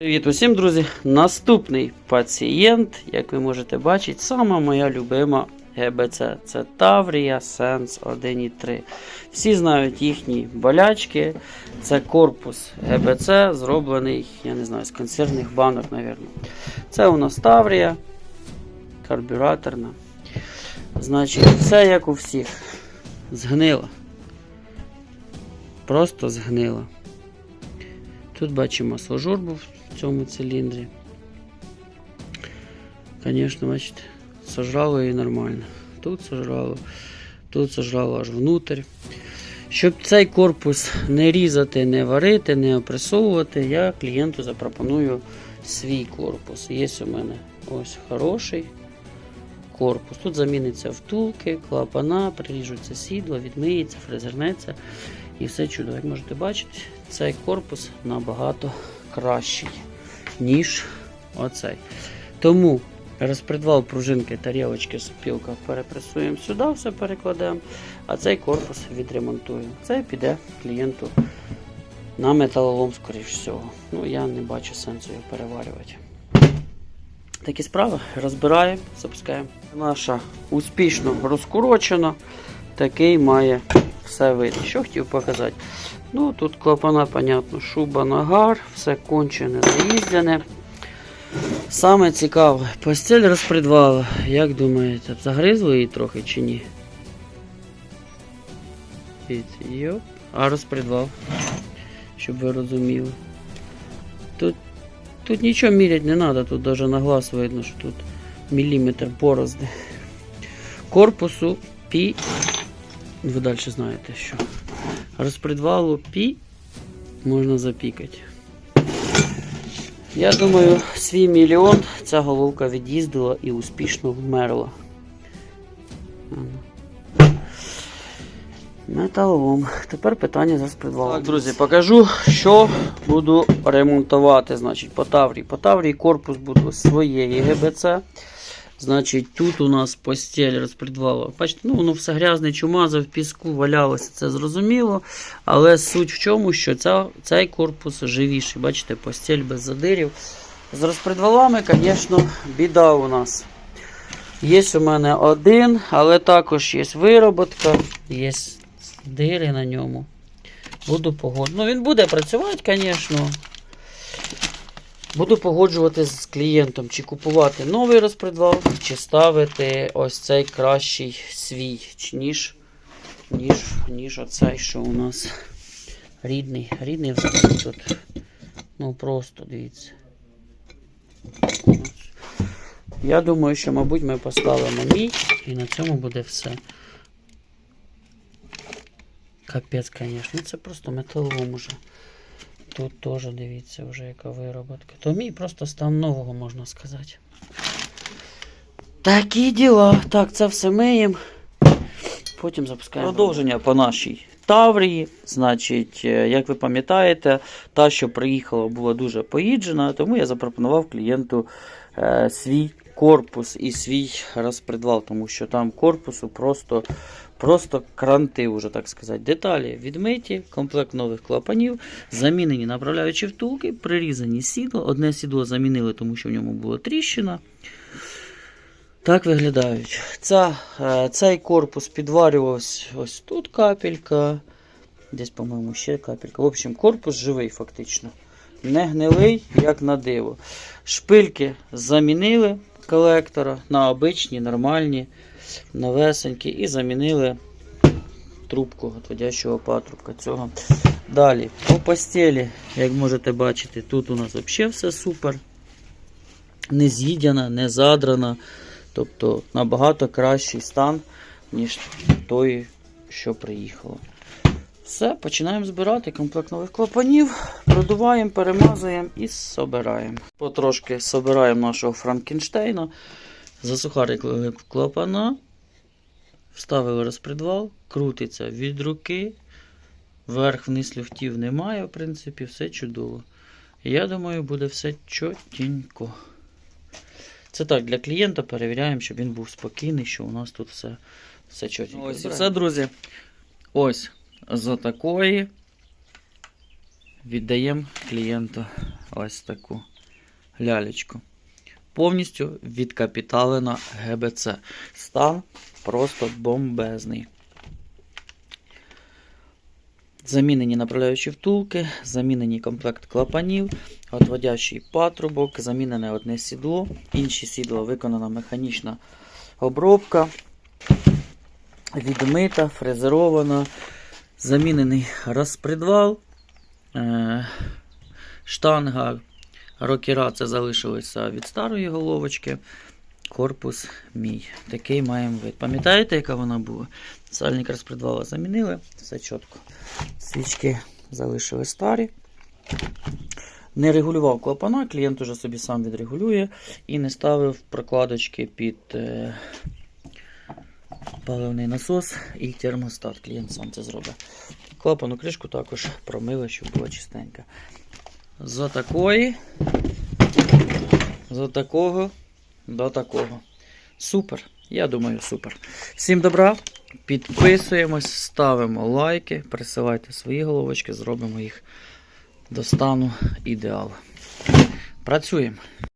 Привіт усім, друзі! Наступний пацієнт, як ви можете бачити, сама моя любима ГБЦ. Це Таврія Sense 1.3. Всі знають їхні болячки. Це корпус ГБЦ, зроблений, я не знаю, з консервних банок, мабуть. Це у нас Таврія, карбюраторна. Значить, це як у всіх. Згнила. Просто згнила. Тут бачимо масложор був цьому циліндрі. Звісно, бачите, сожрало її нормально. Тут сожрало, тут сожрало аж внутрь. Щоб цей корпус не різати, не варити, не опресовувати, я клієнту запропоную свій корпус. Є у мене ось хороший корпус. Тут заміниться втулки, клапана, приріжуться сідло, відмиється, фрезернеться і все чудово. Як можете бачити, цей корпус набагато кращий, ніж оцей. Тому розпредвал пружинки, тарілочки, сопілка перепресуємо сюди, все перекладемо, а цей корпус відремонтуємо. Це піде клієнту на металолом, скоріш всього. Ну, я не бачу сенсу його переварювати. Такі справи розбираємо, запускаємо. Наша успішно розкурочена. Такий має все вид. Що хотів показати? Ну, тут клапана, понятно, шуба нагар, все кончене, заїздяне. Саме цікаве, постіль розпредвала. Як думаєте, загризли її трохи чи ні? Йоп. А розпредвал, щоб ви розуміли. Тут, тут нічого міряти не треба, тут навіть на глаз видно, що тут міліметр борозди. Корпусу пі. Ви далі знаєте що. Розпредвалу пі можна запікати. Я думаю, свій мільйон ця головка від'їздила і успішно вмерла. Металолом. Тепер питання з розпредвалом. Так, друзі, покажу, що буду ремонтувати. Значить, по Таврії. По Таврії корпус буде своєї ГБЦ. Значить, тут у нас постель розпредвала. Бачите, ну воно все грязне, чумаза в піску валялося, це зрозуміло. Але суть в чому, що ця, цей корпус живіший. Бачите, постель без задирів. З розпредвалами, звісно, біда у нас. Є у мене один, але також є вироботка, є дири на ньому. Буду погоджувати. Ну, він буде працювати, звісно. Буду погоджувати з клієнтом, чи купувати новий розпредвал, чи ставити ось цей кращий свій, ніж, ніж, ніж оцей, що у нас рідний. Рідний взагалі тут. Ну просто дивіться. Я думаю, що, мабуть, ми поставимо мій і на цьому буде все. Капець, звісно, це просто металолом уже. Тут теж дивіться вже яка вироботка. То мій просто стан нового, можна сказати. Такі діла. Так, це все миємо. Потім запускаємо. Продовження по нашій Таврії. Значить, е, як ви пам'ятаєте, та, що приїхала, була дуже поїджена, тому я запропонував клієнту е, свій корпус і свій розпредвал, тому що там корпусу просто Просто кранти, вже так сказати. Деталі відмиті, комплект нових клапанів, замінені направляючі втулки, прирізані сідло. Одне сідло замінили, тому що в ньому була тріщина. Так виглядають. Ця, е, Цей корпус підварювався ось тут капелька. Десь, по-моєму, ще капелька. В общем, корпус живий, фактично. Не гнилий, як на диво. Шпильки замінили колектора на обичні, нормальні новесенькі і замінили трубку отводящого патрубка цього. Далі, по постелі, як можете бачити, тут у нас взагалі все супер. Не з'їдяна, не задрана. Тобто набагато кращий стан, ніж той, що приїхало. Все, починаємо збирати комплект нових клапанів, продуваємо, перемазуємо і собираємо. Потрошки собираємо нашого Франкенштейна. Засухарили клапана, вставили розпредвал, крутиться від руки. Вверх-вниз люфтів немає, в принципі, все чудово. Я думаю, буде все чотенько. Це так, для клієнта перевіряємо, щоб він був спокійний, що у нас тут все все чотенько. Ось і все, друзі. Ось за такої віддаємо клієнту ось таку лялечку. Повністю відкапіталена ГБЦ. Стан просто бомбезний. Замінені направляючі втулки, замінені комплект клапанів, отводящий патрубок, замінене одне сідло, інші сідла виконана механічна обробка, відмита, фрезерована, замінений розпредвал, е, штанга, рокера це залишилося від старої головочки. Корпус мій. Такий маємо вид. Пам'ятаєте, яка вона була? Сальник розпредвала замінили, все чітко. Свічки залишили старі. Не регулював клапана, клієнт уже собі сам відрегулює і не ставив прокладочки під е, паливний насос і термостат. Клієнт сам це зробить. Клапану кришку також промили, щоб була чистенька. З такої, з такого до такого. Супер. Я думаю, супер. Всім добра. Підписуємось, ставимо лайки, присилайте свої головочки, зробимо їх до стану ідеал. Працюємо.